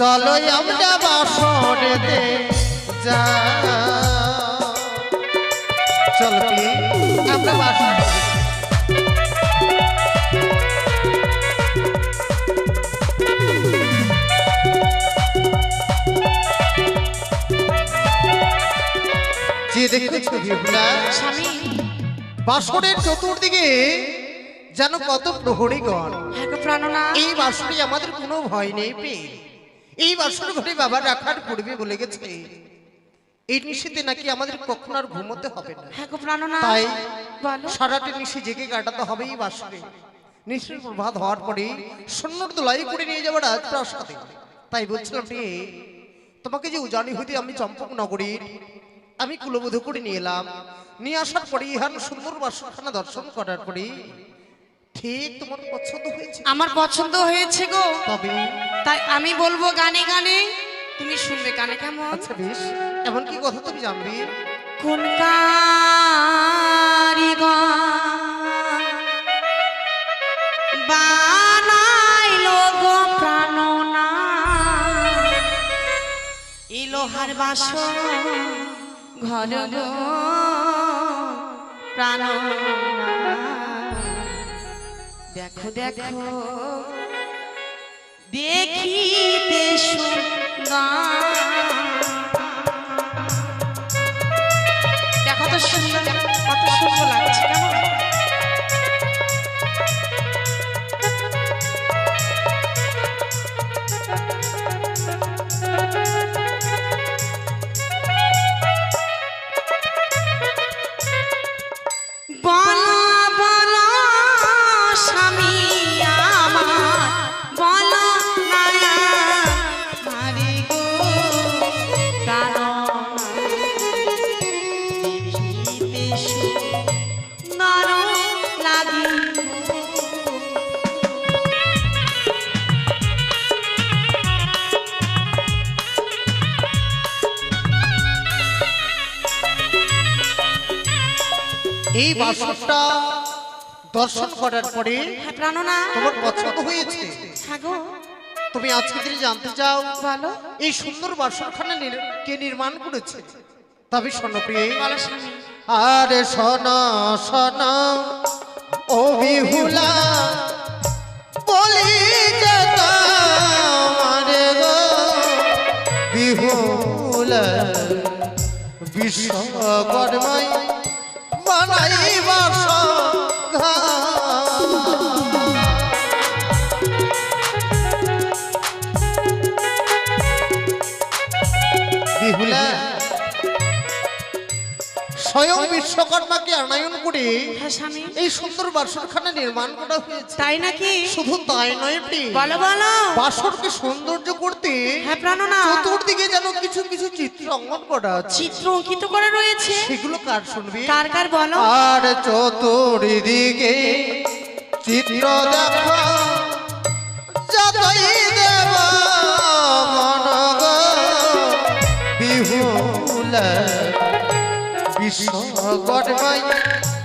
চলো আমরা বাসরেতে যা চল আমরা বাসর যে দেখেছ বিহুলা স্বামী। বাসরের চতুর্দিকে যেন কত প্রহরীগণ। প্রাণনা। এই বাসরে আমাদের কোনো ভয় নেই প্রিয়। এই বাসর ঘরে বাবা রাখার পূর্বে বলে গেছে এই নিশীতে নাকি আমাদের কখন আর ঘুমোতে হবে না। হ্যাঁ তাই সারাটি নিশি জেগে কাটাতে হবে এই বাসরে। নিশির প্রভাত হওয়ার পরে সন্ন্যর দোলাই করে নিয়ে যাবার আজ প্রাসাদে তাই বলছিলাম রে তোমাকে যে উজানি হইতে আমি চম্পক নগরীর আমি কুলবোধ করে নিয়ে এলাম। নিয়ে আসার পরে ইহান সুন্দর বাসরখানা দর্শন করার পরে ঠিক তোমার পছন্দ হয়েছে? আমার পছন্দ হয়েছে গো। তবে? তাই আমি বলব গানে গানে। তুমি শুনবে গানে কেমন? আচ্ছা বেশ। এমন কি কথা তুমি জানবি? কোন কারিগর বানাইলো গো প্রাণনা এই লোহার বাস ঘর গো প্রাণনা দেখো দেখো। দেখিতে দেখো তো সুন্দর কত সুন্দর লাগছে এই বাসরটা দর্শন করার পরে হ্যাঁ তোমার পছন্দ হয়েছে। হ্যাঁ তুমি আজকে দিনে জানতে চাও বলো। এই সুন্দর বাসরখানা কে নির্মাণ করেছে? তবে স্বর্ণপ্রিয় আরে শোন ও বিহুলা বলি তোমারে গো বিহুলা বিশ্বকর্মাই বানাই বাস। বিহুলা স্বয়ং বিশ্বকর্মাকে আনায়ন করে হ্যাঁ এই সুন্দর বাসরখানা নির্মাণ করা হয়েছে। তাই নাকি? শুধু তাই নয় বলো বলো। বাসরকে সৌন্দর্য করতে হ্যাঁ প্রাণনা। চতুর্দিকে যেন কিছু কিছু চিত্র অঙ্কন করা চিত্র অঙ্কিত করা রয়েছে। সেগুলো কার শুনবি? কার কার বলো। আর চতুর্দিকে চিত্র দেখো যতই বিশ্বকর্মাই বানাই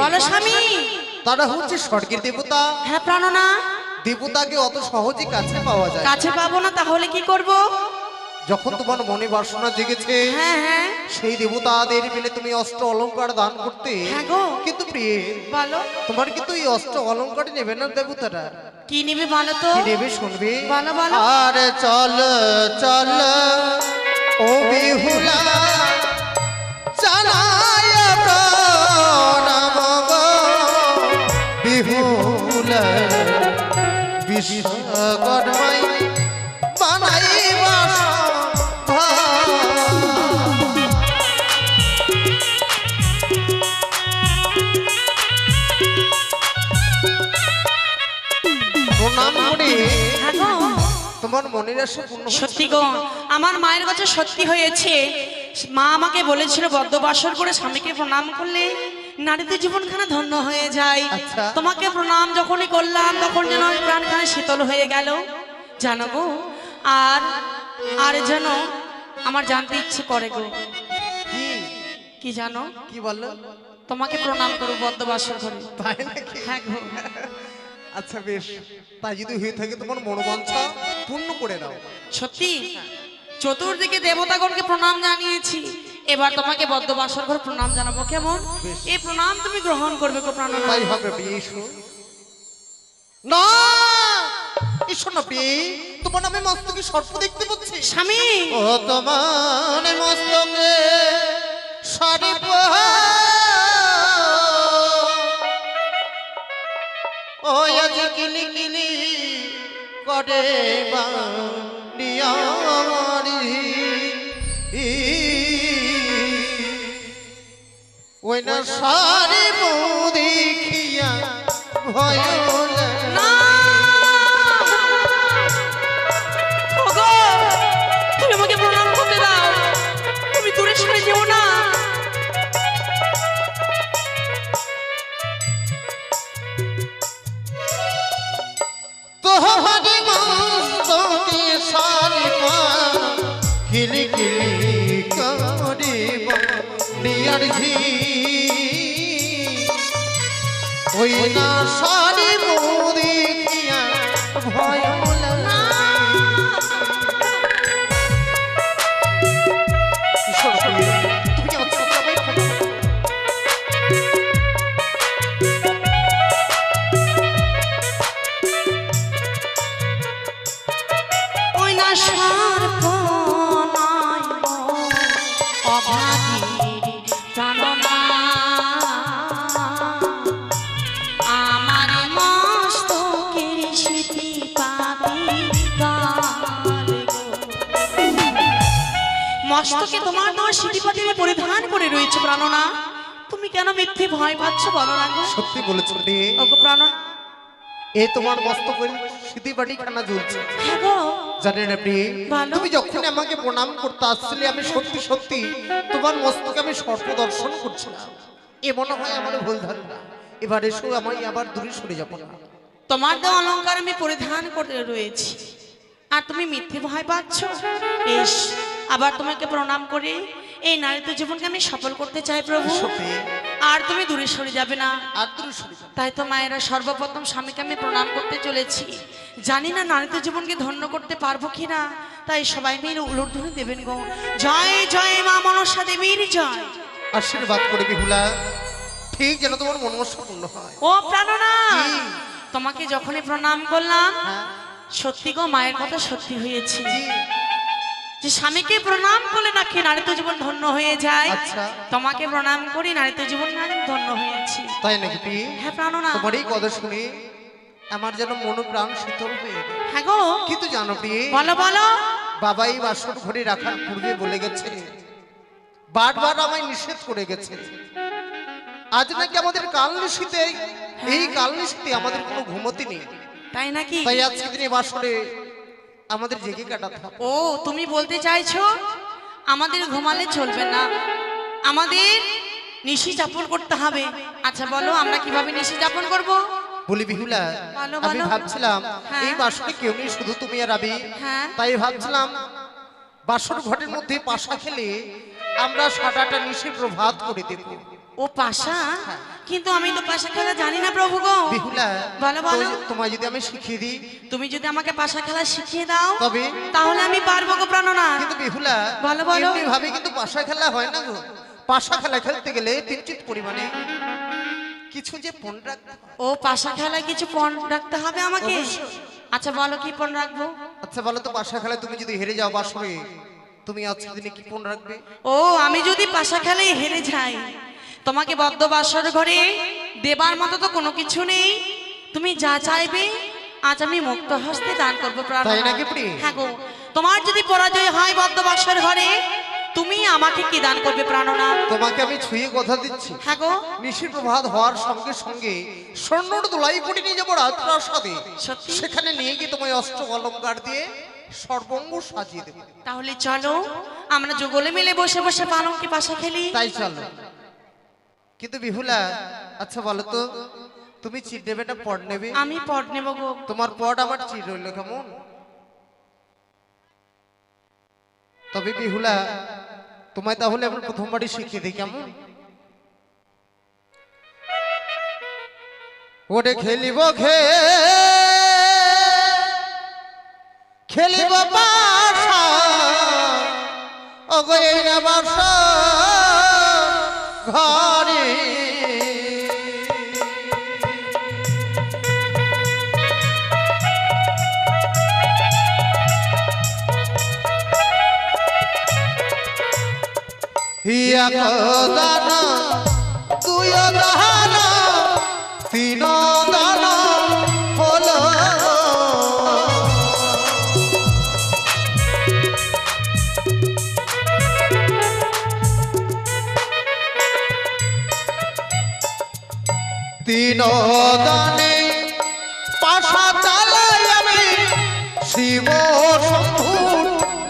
বলো স্বামী। তারা হচ্ছে স্বর্গের দেবতা। হ্যাঁ প্রাণনা। দেবতাকে অত সহজে কাছে পাওয়া যায় কাছে পাবো না তাহলে কি করব? যখন তোমার মনে বাসনা জেগেছে হ্যাঁ হ্যাঁ। সেই দেবতাদের পেলে তুমি অস্ত্র অলংকার দান করতে হ্যাঁ কিন্তু প্রিয়ে বলো। তোমার কিন্তু এই অস্ত্র অলংকার নেবে না দেবতারা। কি নিবি বলো তো? কি নেবে শুনবে? বলো, বলো। আর চল চল। ও বিহুলা। প্রণাম করে তোমার সত্যি গো, আমার মায়ের কাছে সত্যি হয়েছে। মা আমাকে বলেছিল বদ্যবাসর করে স্বামীকে প্রণাম করলে। নারীদের জীবনখানা ধন্য হয়ে যায়। আচ্ছা। তোমাকে প্রণাম যখনই করলাম তখন যেন আমার প্রাণখানা শীতল হয়ে গেল। জানো গো আর আর যেন আমার জানতে ইচ্ছে করে গো। কি? কি জানো? কি বলল তোমাকে প্রণাম করো বদ্ধবাসর তাই নাকি? হ্যাঁ গো। আচ্ছা বেশ। তাই যদি হয়ে থাকে তোমার মনোবাঞ্ছা পূর্ণ করে দাও। সত্যি? চতুর্দিকে দেবতাগণকে প্রণাম জানিয়েছি। এবার তোমাকে বদ্ধবাসর ঘর প্রণাম জানাব কেমন? এই প্রণাম তুমি গ্রহণ করবে গো তাই হবে না! তোমার নামে মস্তকে সর্প দেখতে পাচ্ছি। স্বামী! ও তোমার মস্তকে সর্প। ও আজ কিলি কিলি করে বাড়ি। না সারি ভয় না! তুমি আমাকে প্রণাম করতে দাও তুমি দূরে সরে যেও না তোহারি মস্তকে সারি পা কিলি কিলি করে নিয়ার ঝি ওই না সারি মস্তকে তোমার তোমার স্মৃতিপাতি পরিধান করে রয়েছে প্রাণনা। তুমি কেন মিথ্যে ভয় পাচ্ছ বলো না সত্যি বলেছ রে। ওগো প্রাণনা। এ তোমার মস্তকের বাড়ি খানা জ্বলছে হ্যাঁ জানেন আপনি তুমি যখন আমাকে প্রণাম করতে আসছিলে আমি সত্যি সত্যি তোমার মস্তকে আমি সর্প দর্শন করছিলাম। এ মনে হয় আমার ভুল ধারণা। এবার এসো আমি আবার দূরে সরে যাব না তোমার দেওয়া অলংকার আমি পরিধান করে রয়েছি। আর তুমি মিথ্যে ভয় পাচ্ছ? বেশ আবার তোমাকে প্রণাম করে। এই নারীত্ব জীবনকে আমি সফল করতে চাই প্রভু। আর তুমি দূরে সরে যাবে না। আর দূরে সরে তাই তো মায়েরা সর্বপ্রথম স্বামীকে আমি প্রণাম করতে চলেছি। জানি না নারীত্ব জীবনকে ধন্য করতে পারব কিনা। তাই সবাই মিলে উলুধ্বনি দেবেন গো। জয় জয় মা মনসা দেবীর জয়। আশীর্বাদ করে বিহুলা ঠিক যেন তোমার মনমস্য পূর্ণ হয়। ও প্রাণনা তোমাকে যখনই প্রণাম করলাম হ্যাঁ। সত্যি গো মায়ের কথা সত্যি হয়েছে। যে স্বামীকে প্রণাম করলে নাকি নারী তো জীবন ধন্য হয়ে যায়। আচ্ছা। তোমাকে প্রণাম করি নারীত্ব জীবন নাকি ধন্য হয়েছে। তাই নাকি পি? হ্যাঁ প্রাণনা। তোমার এই কথা শুনে আমার যেন মন প্রাণ শীতল হয়ে হ্যাঁ গো। কিন্তু জানো পি? বলো বলো। বাবা এই বাসন ঘরে রাখার পূর্বে বলে গেছে বারবার আমায় নিষেধ করে গেছে। আজ নাকি আমাদের কাল নিশীতে এই কাল নিশীতে আমাদের কোনো ঘুমতি নেই। তাই নাকি? তাই আজকে দিনে বাসরে আমাদের জেগে কাটাতে ও তুমি বলতে চাইছো আমাদের ঘুমালে চলবে না। আমাদের নিশি যাপন করতে হবে। আচ্ছা বলো আমরা কীভাবে নিশি যাপন করব? বলি বিহুলা আমি। ভাবছিলাম হ্যাঁ। এই বাসরে কেউ নেই শুধু তুমি আর আমি। হ্যাঁ। তাই ভাবছিলাম বাসর ঘরের মধ্যে পাশা খেলে আমরা সারাটা নিশে প্রভাত করে দেব। ও পাশা? কিন্তু আমি তো পাশা খেলা জানি না প্রভু গো। বিহুলা বলো, বলো। তোমায় যদি আমি শিখিয়ে দিই। তুমি যদি আমাকে পাশা খেলা শিখিয়ে দাও তবে? তাহলে আমি পারব গো প্রাণনা। কিন্তু বিহুলা বলো, বলো। এমনি ভাবে কিন্তু পাশা খেলা হয় না গো। পাশা খেলা খেলতে গেলে কিঞ্চিত পরিমাণে কিছু যে পণ রাখতে ও পাশা খেলায় কিছু পণ রাখতে হবে আমাকে? আচ্ছা বলো কি পণ রাখব? আচ্ছা বলো তো পাশা খেলায় তুমি যদি হেরে যাও বাসরে তুমি আজকে দিনে কি পণ রাখবে? ও আমি যদি পাশা খেলায় হেরে যাই তোমাকে বদ্ধ বাসর ঘরে দেবার মতো তো কোনো কিছু নেই। তুমি যা চাইবে আজ আমি মুক্ত হস্তে দান করব? হ্যাঁ গো। তোমার যদি পরাজয় হয় বদ্ধ বাসর ঘরে তুমি আমাকে কি দান করবে প্রাণনাথ? তোমাকে আমি ছুঁয়ে কথা দিচ্ছি। হ্যাঁ গো। নিশির প্রভাত হওয়ার সঙ্গে সঙ্গে স্বর্ণর দোলাই করে নিয়ে যাব রাজপ্রাসাদে? সেখানে নিয়ে গিয়ে তোমায় অস্ত্র অলঙ্কার দিয়ে সর্বঙ্গ সাজিয়ে দেবো। তাহলে চলো আমরা যুগলে মিলে বসে বসে পালঙ্কে পাশা খেলি তাই চলো। কিন্তু বিহুলা আচ্ছা বলো তো তুমি চিট নেবে না পট নেবে? আমি পট নেব গো। তোমার পট আমার চিট রইল কেমন? তবে বিহুলা তোমায় তাহলে আমরা প্রথমবারই শিখিয়ে দিই কেমন? ওরে খেলিব খে খেলিব বাসা ওগো এই বাসা। ঘরে। হিয়া দানা তুই দানা তিন দানে পাশা চালাই আমি শিব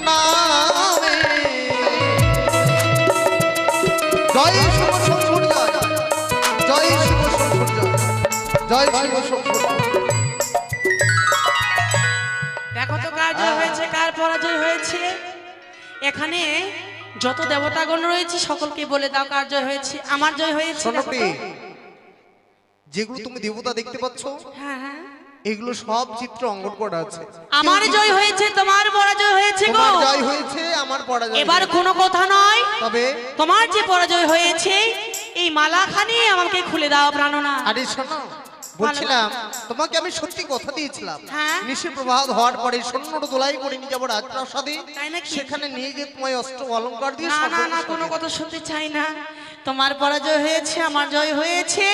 নামে। জয় শিব শম্ভুর জয়। জয় শিব শম্ভুর জয়। জয় শিব শম্ভুর দেখো তো কার জয় হয়েছে কার পরাজয় হয়েছে। এখানে যত দেবতাগণ রয়েছে সকলকে বলে দাও কার জয় হয়েছে। আমার জয় হয়েছে। যেগুলো তুমি দেবতা দেখতে পাচ্ছ হ্যাঁ হ্যাঁ। এগুলো সব চিত্র অঙ্কন করা আছে। আমার জয় হয়েছে তোমার পরাজয় হয়েছে গো। তোমার জয় হয়েছে আমার পরাজয় এবার। কোনো কথা নয়। তবে তোমার যে পরাজয় হয়েছে এই মালাখানি আমাকে খুলে দাও প্রাণনা। আরে শোনো বলছিলাম তোমাকে আমি সত্যি কথা দিয়েছিলাম। হ্যাঁ? নিশির প্রভাত হওয়ার পরে সৈন্যর দোলাই করে নিয়ে যাব রাজপ্রাসাদে। সেখানে নিয়ে গিয়ে তোমায় অস্ত্র অলঙ্কার দিয়ে না না না কোনো কথা শুনতে চাই না। তোমার পরাজয় হয়েছে আমার জয় হয়েছে।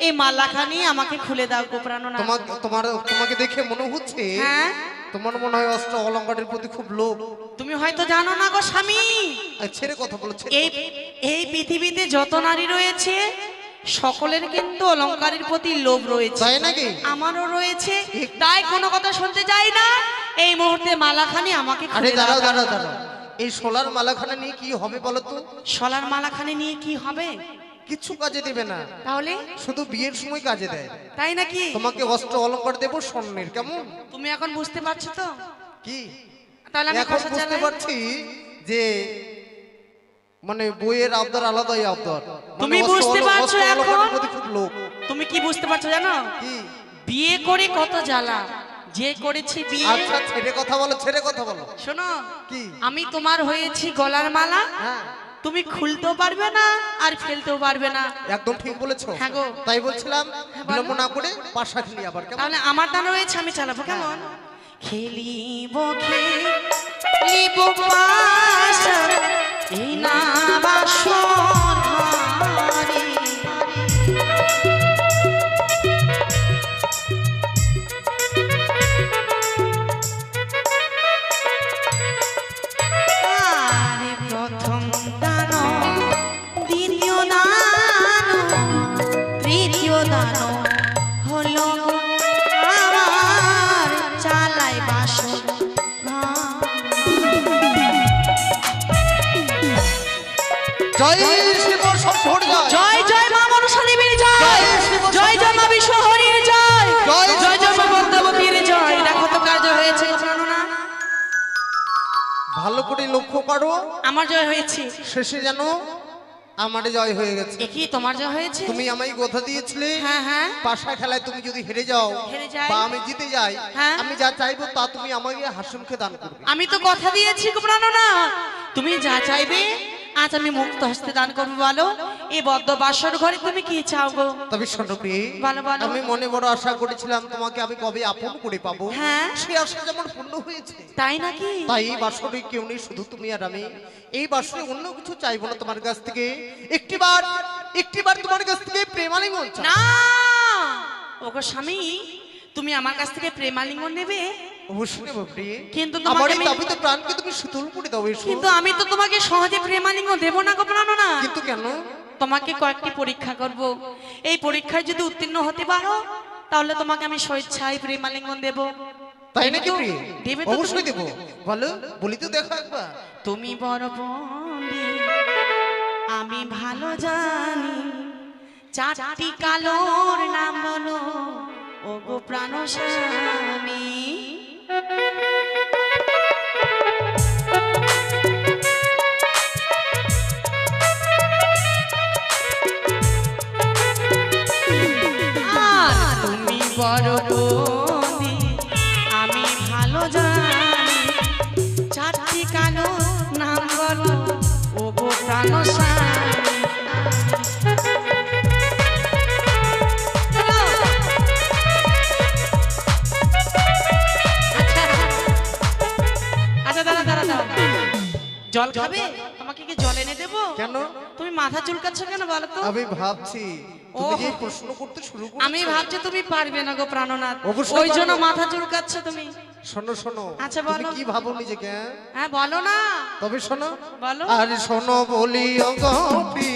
এই মালাখানি আমাকে খুলে দাও গো প্রাণনা তোমার তোমার তোমাকে দেখে মনে হচ্ছে হ্যাঁ? তোমার মনে হয় অস্ত্র অলঙ্কারের প্রতি খুব লোভ। তুমি হয়তো জানো না গো স্বামী। ছেড়ে কথা বলছে এই এই পৃথিবীতে যত নারী রয়েছে সকলের কিন্তু অলংকারের প্রতি লোভ রয়েছে। তাই নাকি? আমারও রয়েছে। তাই কোনো কথা শুনতে চাই না। এই মুহূর্তে মালাখানি আমাকে আরে দাও। দাঁড়াও দাঁড়াও। দাঁড়াও এই সোলার মালাখানা নিয়ে কি হবে বলো তো? শলার মালাখানি নিয়ে কি হবে? কিছু কাজে দেবে না। তাহলে? শুধু বিয়ের সময় কাজে দেয়। তাই নাকি? তোমাকে অস্ত্র অলঙ্কার দেবো স্বর্ণের কেমন? তুমি এখন বুঝতে পারছ তো? কি? তাহলে আমি এখন কথা বুঝতে পারছি যে মানে বইয়ের আবদার আলাদাই আবদার। মানে তুমি বুঝতে পারছ এখন? খুব তুমি কি বুঝতে পারছ জানো? কি? বিয়ে করে কত জ্বালা। যে করেছি বিয়ে আচ্ছা ছেড়ে কথা বলো ছেড়ে কথা বলো। শোনো কি? আমি তোমার হয়েছি গলার মালা। হ্যাঁ। তুমি খুলতেও পারবে না আর ফেলতেও পারবে না। একদম ঠিক বলেছ। হ্যাঁ গো। তাই বলছিলাম হ্যাঁ, বিলম্ব না করে পাশা খেলি আবার কেমন? তাহলে আমার দান রয়েছে আমি চালাবো কেমন? খেলিব খেলিব পাশা এই না বাসর জয় শিব শম্ভুর জয়। জয় জয় মা মনসা দেবীর জয়। জয় জয় জয় মা বিশ্বহরির জয়। জয়। জয় জয় মা শিব জয়। দেখো তো কাজ হয়েছে গো ভালো করে লক্ষ্য করো। আমার জয় হয়েছে। শেষে যেন আমার জয় হয়ে গেছে। কি তোমার জয় হয়েছে? তুমি আমায় কথা দিয়েছিলে। হ্যাঁ হ্যাঁ। পাশা খেলায় তুমি যদি হেরে যাও। বা আমি জিতে যাই হ্যাঁ। আমি যা চাইব তা তুমি আমাকে হাসি মুখে দান করবে। আমি তো কথা দিয়েছি গো প্রাণনা। তুমি যা চাইবে আজ আমি মুক্ত হস্তে দান করব বলো। এই বদ্ধ বাসর ঘরে তুমি কি চাও গো? তবে শোনপ্রি বলো, বলো। আমি মনে বড় আশা করেছিলাম তোমাকে আমি কবে আপন করে পাবো। হ্যাঁ। সেই আশা যেমন পূর্ণ হয়েছে। তাই নাকি? তাই এই বাসরে কেউ নেই শুধু তুমি আর আমি। এই বাসরে অন্য কিছু চাইব না তোমার কাছ থেকে। একটিবার একটিবার তোমার কাছ থেকে প্রেমালিঙ্গন চাই। না! ওগো স্বামী তুমি আমার কাছ থেকে প্রেমালিঙ্গন নেবে? অবশ্যই কিন্তু আমার এই আমি- তাপিত প্রাণকে তুমি শীতল করে দাও এসো কিন্তু আমি তো তোমাকে সহজে প্রেমালিঙ্গ দেবো না কিন্তু কেন? তোমাকে কয়েকটি পরীক্ষা করব। এই পরীক্ষায় যদি উত্তীর্ণ হতে পারো তাহলে তোমাকে আমি স্বেচ্ছায় প্রেমালিঙ্গন দেব। তাই নাকি প্রিয়ে? দেবে অবশ্যই তুমি? দেবো। বলো বলি তো দেখো একবার। তুমি বড় আমি ভালো জানি। চারটি কালোর নাম বলো ও গো প্রাণ স্বামী জল খাবে? তোমাকে কি জল এনে দেবো? কেন? তুমি মাথা চুলকাচ্ছ কেন বলো তো? আমি ভাবছি প্রশ্ন করতে শুরু আমি ভাবছি তুমি পারবে না গো প্রাণনাথ। ওই জন্য মাথা চুলকাচ্ছ তুমি। শোনো শোনো। আচ্ছা, বলো। কি ভাবো নিজেকে হ্যাঁ? হ্যাঁ বলো না। তবে শোনো। বলো। আর শোনো বলি অগপি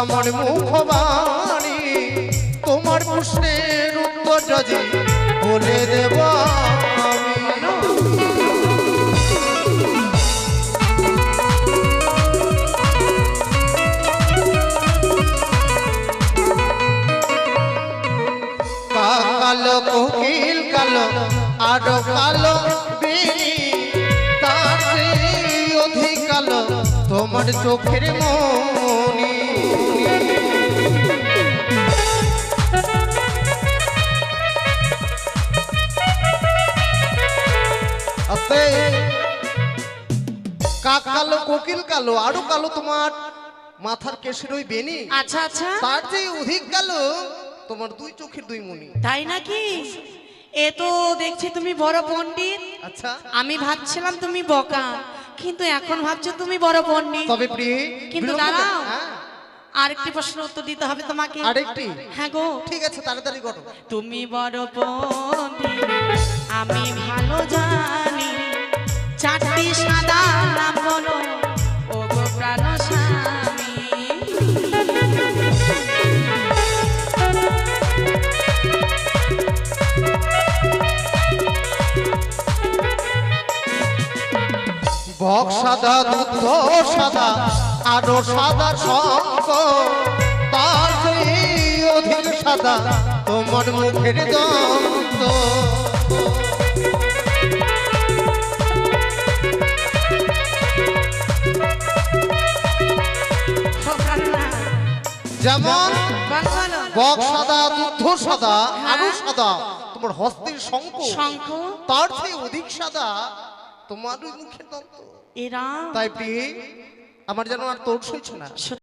আমার মুখবাণী। তোমার প্রশ্নের উত্তর যদি বলে দেব। কালো আরও কালো বেনি তার অধিক কালো তোমার চোখের মনি। কালো কোকিল কালো আরও কালো তোমার মাথার কেশের ওই বেনি আচ্ছা আচ্ছা। তার চেয়ে অধিক কালো তোমার দুই চোখের দুই মনি তাই নাকি? এ তো দেখছি তুমি বড় পণ্ডিত। আচ্ছা। আমি ভাবছিলাম তুমি বকা কিন্তু এখন ভাবছ তুমি বড় পণ্ডিত। তবে প্রিয়ে কিন্তু দাঁড়াও। হ্যাঁ, আরেকটি প্রশ্ন উত্তর দিতে হবে তোমাকে। আরেকটি? হ্যাঁ গো। ঠিক আছে তাড়াতাড়ি করো। তুমি বড় পণ্ডিত আমি ভালো জানি। চারটি সাদা নাম বলো বক সাদা দুধ সাদা আরও সাদা শঙ্খ। তার চেয়ে সাদা তোমার মুখের দন্ত। যেমন বক সাদা দুধ সাদা আরও সাদা তোমার হস্তের শঙ্খ শঙ্খ। তার চেয়ে অধিক সাদা তোমার মুখে দন্ত এরা তাই প্রিয়ে আমার যেন আর তোর সইছে না।